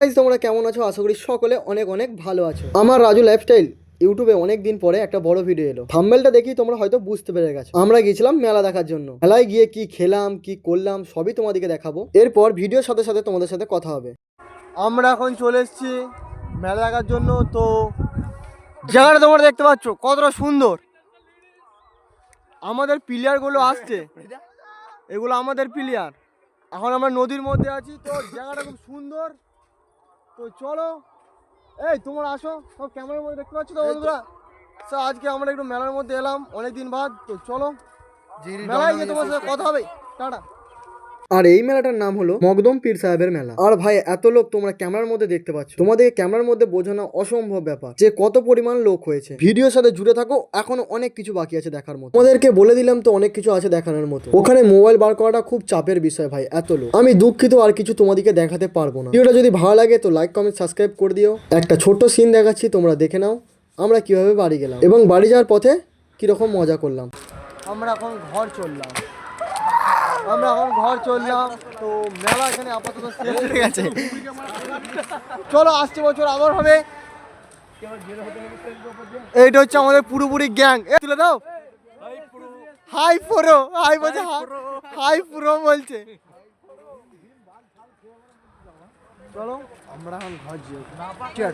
Guys, তোমরা কেমন আছো? আশা করি সকলে অনেক অনেক ভালো আছো। আমার রাজু লাইফস্টাইল ইউটিউবে অনেক দিন পরে একটা বড় ভিডিও এলো। থাম্বেলটা দেখি তোমরা হয়তো বুঝতে পেরে গেছো। আমরা গিয়েছিলাম মেলা দেখার জন্য। মেলায় গিয়ে কি খেলাম কি করলাম সবই তোমাদেরকে দেখাবো। এরপর ভিডিওর সাথে সাথে তোমাদের সাথে কথা হবে। আমরা এখন চলে এসেছি মেলা দেখার জন্য। তো জায়গাটা তোমরা দেখতে পাচ্ছ কতটা সুন্দর। আমাদের প্লেয়ারগুলো আসছে। এগুলো আমাদের প্লেয়ার এখন আমরা নদীর মধ্যে আছি। তো জায়গাটা খুব সুন্দর। তো চলো। এই তোমরা আসো। সব ক্যামেরার মধ্যে দেখতে পাচ্ছ তো বন্ধুরা? স্যার আজকে আমরা একটু মেলার মধ্যে এলাম অনেক দিন বাদ। তো চলো। মেলায় গিয়ে তোমার সাথে কথা হবে। টাটা। আর এই মেলাটার নাম হলো মকদম পীর সাহেবের মেলা। আর ভাই, এত লোক তোমরা ক্যামেরার মধ্যে দেখতে পাচ্ছ। তোমাদের ক্যামেরার মধ্যে বোঝানো অসম্ভব ব্যাপার যে কত পরিমাণ লোক হয়েছে। ভিডিওর সাথে জুড়ে থাকো, এখনও অনেক কিছু বাকি আছে দেখার মতো। তোমাদেরকে বলে দিলাম তো অনেক কিছু আছে দেখানোর মতো। ওখানে মোবাইল বার করাটা খুব চাপের বিষয় ভাই, এত লোক। আমি দুঃখিত, আর কিছু তোমাদেরকে দেখাতে পারব না। ভিডিওটা যদি ভালো লাগে তো লাইক কমেন্ট সাবস্ক্রাইব করে দিও। একটা ছোট্ট সিন দেখাচ্ছি, তোমরা দেখে নাও আমরা কীভাবে বাড়ি গেলাম। এবং বাড়ি যাওয়ার পথে কীরকম মজা করলাম। আমরা এখন ঘর চললাম। আমরা এখন ঘর চললাম, তো মেলা এখানে আপাতত শেষ হয়ে গেছে। চলো, আসছে বছর আবার হবে। এইটা হচ্ছে আমাদের পুরোপুরি গ্যাং। তুলে দাও। হাই পুরো, হাই বলছে, হাই পুরো বলছে। চলো, আমরা এখন ঘর যাই